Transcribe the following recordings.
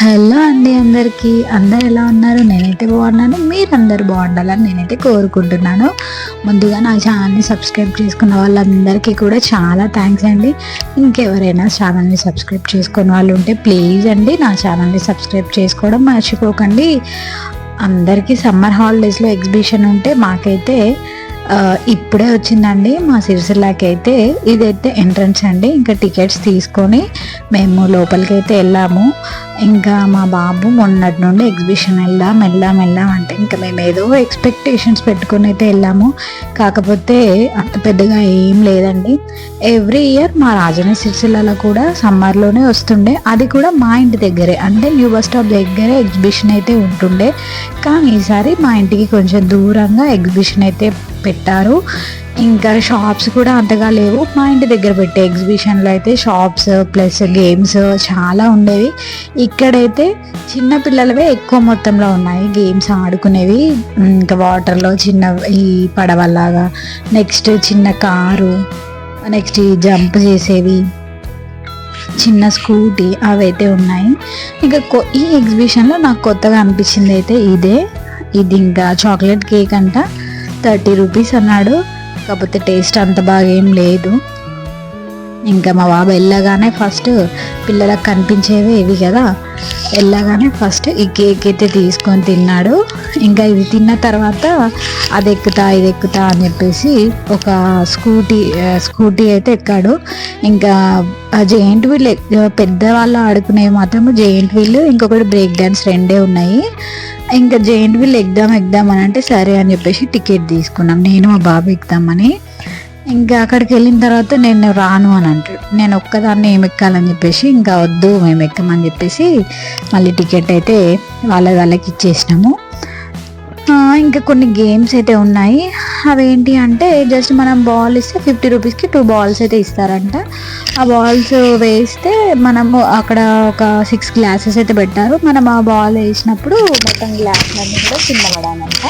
Hello అండి అందరికీ. అందరు ఎలా ఉన్నారు? నేనైతే బాగున్నాను. మీరందరూ బాగుండాలని నేనైతే కోరుకుంటున్నాను. ముందుగా నా ఛానల్ని సబ్స్క్రైబ్ చేసుకున్న వాళ్ళందరికీ కూడా చాలా థ్యాంక్స్ అండి. ఇంకెవరైనా ఛానల్ని సబ్స్క్రైబ్ చేసుకున్న వాళ్ళు ఉంటే ప్లీజ్ అండి నా ఛానల్ని సబ్స్క్రైబ్ చేసుకోవడం మర్చిపోకండి. అందరికీ సమ్మర్ హాలిడేస్లో ఎగ్జిబిషన్ ఉంటే మాకైతే ఇప్పుడే వచ్చిందండి. మా సిరిసిల్లాకి అయితే ఇదైతే ఎంట్రన్స్ అండి. ఇంకా టికెట్స్ తీసుకొని మేము లోపలికి అయితే వెళ్ళాము. ఇంకా మా బాబు మొన్నటి నుండి ఎగ్జిబిషన్ వెళ్దాం వెళ్దాం వెళ్దాం అంటే ఇంకా మేము ఏదో ఎక్స్పెక్టేషన్స్ పెట్టుకొని అయితే వెళ్ళాము. కాకపోతే అంత పెద్దగా ఏం లేదండి. ఎవ్రీ ఇయర్ మా రాజన్న సిరిసిల్లలో కూడా సమ్మర్లోనే వస్తుండే. అది కూడా మా ఇంటి దగ్గరే. అంటే న్యూ బస్ స్టాప్ దగ్గరే ఎగ్జిబిషన్ అయితే ఉంటుండే. కానీ ఈసారి మా ఇంటికి కొంచెం దూరంగా ఎగ్జిబిషన్ అయితే పెట్టారు. ఇంకా షాప్స్ కూడా అంతగా లేవు. మా ఇంటి దగ్గర పెట్టే ఎగ్జిబిషన్లో అయితే షాప్స్ ప్లస్ గేమ్స్ చాలా ఉండేవి. ఇక్కడైతే చిన్న పిల్లలవే ఎక్కువ మొత్తంలో ఉన్నాయి. గేమ్స్ ఆడుకునేవి. ఇంకా వాటర్లో చిన్న ఈ పడవలాగా నెక్స్ట్ చిన్న కారు నెక్స్ట్ ఈ జంప్ చేసేవి. చిన్న స్కూటీ అవైతే ఉన్నాయి. ఇంకా కొ- ఈ ఎగ్జిబిషన్లో నాకు కొత్తగా అనిపించింది అయితే ఇదే. ఇది ఇంకా చాక్లెట్ కేక్ అంట. థర్టీ రూపీస్ అన్నాడు. కాకపోతే టేస్ట్ అంత బాగా ఏం లేదు. ఇంకా మా బాబు వెళ్ళగానే ఫస్ట్ పిల్లలకు కనిపించేవి ఇవి కదా. వెళ్ళగానే ఫస్ట్ ఈ కేక్ అయితే తీసుకొని తిన్నాడు. ఇంకా ఇది తిన్న తర్వాత అది ఎక్కుతా ఇది ఎక్కుతా అని చెప్పేసి ఒక స్కూటీ స్కూటీ అయితే ఎక్కాడు. ఇంకా జెయింట్ వీల్ పెద్దవాళ్ళు ఆడుకునేవి మాత్రం జెయింట్ వీల్ ఇంకొకటి బ్రేక్ డ్యాన్స్ రెండే ఉన్నాయి. ఇంకా జెయింట్ వీల్ ఎగ్దాం ఎగ్దాం అని అంటే సరే అని చెప్పేసి టికెట్ తీసుకున్నాం. నేను మా బాబు ఎక్కుదామని ఇంకా అక్కడికి వెళ్ళిన తర్వాత నేను రాను అని అంటాడు నేను ఒక్కదాన్ని ఏం ఎక్కాలని చెప్పేసి ఇంకా వద్దు మేము ఎక్కమని చెప్పేసి మళ్ళీ టికెట్ అయితే వాళ్ళ వాళ్ళకి ఇచ్చేసినాము. ఇంకా కొన్ని గేమ్స్ అయితే ఉన్నాయి. అవేంటి అంటే జస్ట్ మనం బాల్ ఇస్తే ఫిఫ్టీ రూపీస్కి టూ బాల్స్ అయితే ఇస్తారంట. ఆ బాల్స్ వేస్తే మనము అక్కడ ఒక సిక్స్ గ్లాసెస్ అయితే పెట్టారు. మనం ఆ బాల్ వేసినప్పుడు మొత్తం గ్లాసులన్నీ కూడా కింద పడాలంట.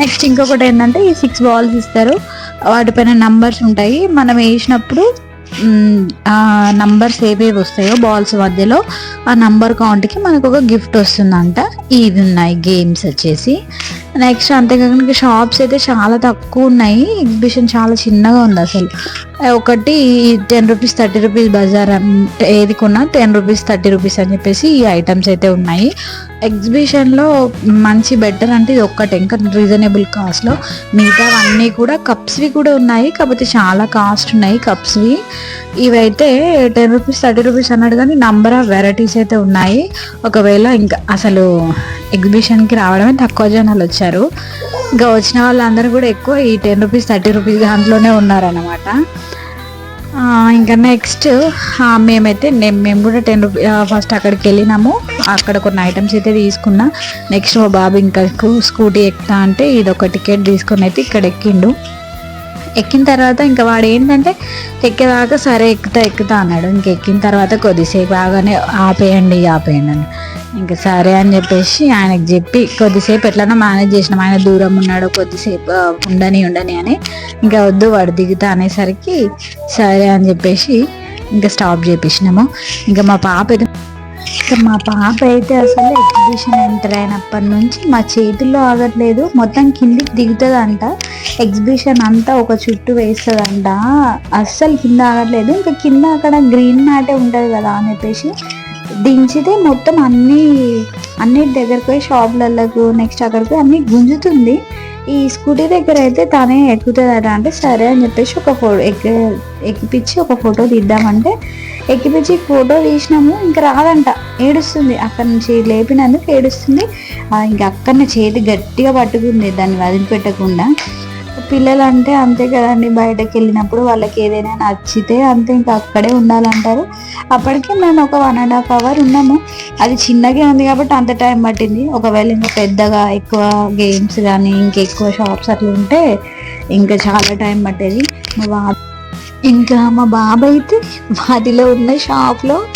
నెక్స్ట్ ఇంకొకటి ఏంటంటే ఈ సిక్స్ బాల్స్ ఇస్తారు. వాటిపైన నంబర్స్ ఉంటాయి. మనం వేసినప్పుడు ఆ నంబర్స్ ఏవేవి వస్తాయో బాల్స్ మధ్యలో ఆ నంబర్ కౌంట్కి మనకు ఒక గిఫ్ట్ వస్తుందంట. ఇవి ఉన్నాయి గేమ్స్ వచ్చేసి. నెక్స్ట్ అంతేకాకుండా షాప్స్ అయితే చాలా తక్కువ ఉన్నాయి. ఎగ్జిబిషన్ చాలా చిన్నగా ఉంది అసలు. ఒకటి టెన్ రూపీస్ థర్టీ రూపీస్ బజార్ ఏది కొన్నా టెన్ రూపీస్ థర్టీ రూపీస్ అని చెప్పేసి ఈ ఐటమ్స్ అయితే ఉన్నాయి. ఎగ్జిబిషన్లో మంచి బెటర్ అంటే ఇది ఒక్కటే ఇంకా రీజనబుల్ కాస్ట్లో. మిగతావన్నీ కూడా కప్స్వి కూడా ఉన్నాయి కాకపోతే చాలా కాస్ట్ ఉన్నాయి కప్స్వి. ఇవైతే టెన్ రూపీస్ థర్టీ రూపీస్ అన్నాడు కానీ నంబర్ ఆఫ్ వెరైటీస్ అయితే ఉన్నాయి. ఒకవేళ ఇంకా అసలు ఎగ్జిబిషన్కి రావడమే తక్కువ జనాలు వచ్చారు. ఇంకా వచ్చిన వాళ్ళందరూ కూడా ఎక్కువ ఈ టెన్ రూపీస్ థర్టీ రూపీస్ దాంట్లోనే ఉన్నారనమాట ఇంకా నెక్స్ట్ మేమైతే నేను మేము కూడా టెన్ రూపీ ఫస్ట్ అక్కడికి వెళ్ళినాము. అక్కడ కొన్ని ఐటమ్స్ అయితే తీసుకున్నా. నెక్స్ట్ మా బాబు ఇంకా స్కూటీ ఎక్కుతా అంటే ఇది ఒక టికెట్ తీసుకొని అయితే ఇక్కడ ఎక్కిండు. ఎక్కిన తర్వాత ఇంకా వాడు ఏంటంటే ఎక్కేదాకా సరే ఎక్కుతా ఎక్కుతా అన్నాడు. ఇంక ఎక్కిన తర్వాత కొద్దిసేపు ఆగానే ఆపేయండి ఆపేయండి అని. ఇంకా సరే అని చెప్పేసి ఆయనకు చెప్పి కొద్దిసేపు ఎట్లన్నా మేనేజ్ చేసినాం. ఆయన దూరం ఉన్నాడు కొద్దిసేపు ఉండని ఉండని అని ఇంకా వద్దు వాడు దిగుతా అనేసరికి సరే అని చెప్పేసి ఇంకా స్టాప్ చేపించినాము ఇంకా మా పాప అయితే ఇంకా మా పాప అయితే అసలు ఎగ్జిబిషన్ ఎంటర్ అయినప్పటి నుంచి మా చేతుల్లో ఆగట్లేదు. మొత్తం కిందికి దిగుతుందంట. ఎగ్జిబిషన్ అంతా ఒక చుట్టూ వేస్తుందంట. అస్సలు కింద ఆగట్లేదు. ఇంకా కింద అక్కడ గ్రీన్ మ్యాటే ఉంటుంది కదా అని చెప్పేసి దించితే మొత్తం అన్ని అన్నిటి దగ్గరకు పోయి షాపులకు నెక్స్ట్ అక్కడికి అన్ని గుంజుతుంది. ఈ స్కూటీ దగ్గర అయితే తనే ఎక్కుతుందట. అంటే సరే అని చెప్పేసి ఒక ఫోటో ఎక్కి ఎక్కిపించి ఒక ఫోటో తీద్దామంటే ఎక్కిపించి ఫోటో తీసినాము. ఇంకా రాదంట. ఏడుస్తుంది. అక్కడి నుంచి లేపినందుకు ఏడుస్తుంది. ఇంకా అక్కడనే చేతి గట్టిగా పట్టుకుంది. దాన్ని వదిలిపెట్టకుండా. పిల్లలు అంటే అంతే కదండి బయటకు వెళ్ళినప్పుడు వాళ్ళకి ఏదైనా నచ్చితే అంతే ఇంకా అక్కడే ఉండాలంటారు. అప్పటికే మేము ఒక వన్ అండ్ హాఫ్ అవర్ ఉన్నాము. అది చిన్నగా ఉంది కాబట్టి అంత టైం పట్టింది. ఒకవేళ ఇంకా పెద్దగా ఎక్కువ గేమ్స్ కానీ ఇంకెక్కువ షాప్స్ అట్లా ఉంటే ఇంకా చాలా టైం పట్టేది. మా బాబు ఇంకా మా బాబు అయితే వాటిలో ఉన్న షాప్లో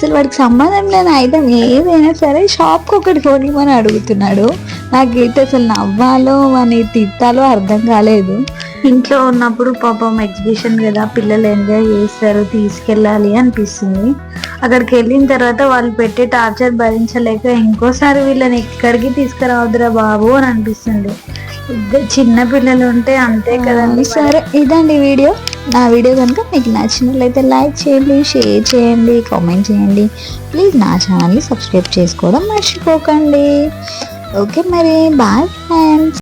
అసలు వాడికి సంబంధం లేని ఐటమ్ ఏదైనా సరే షాప్కి ఒకటి కొనిమని అడుగుతున్నాడు. నాకైతే అసలు నవ్వాలో అని తిట్టాలో అర్థం కాలేదు. ఇంట్లో ఉన్నప్పుడు పాపం ఎగ్జిబిషన్ కదా పిల్లలు ఎంజాయ్ చేస్తారు తీసుకెళ్ళాలి అనిపిస్తుంది. అక్కడికి వెళ్ళిన తర్వాత వాళ్ళు పెట్టే టార్చర్ భరించలేక ఇంకోసారి వీళ్ళని ఎక్కడికి తీసుకురావద్దురా బాబు అని అనిపిస్తుంది. ఇద్దరు చిన్న పిల్లలు ఉంటే అంతే కదండి సరే ఇదండి వీడియో. నా వీడియో కనుక మీకు నచ్చినట్లయితే లైక్ చేయండి షేర్ చేయండి కామెంట్ చేయండి. ప్లీజ్ నా ఛానల్ని సబ్స్క్రైబ్ చేసుకోవడం మర్చిపోకండి. ఓకే మరి బాయ్ ఫ్రెండ్స్.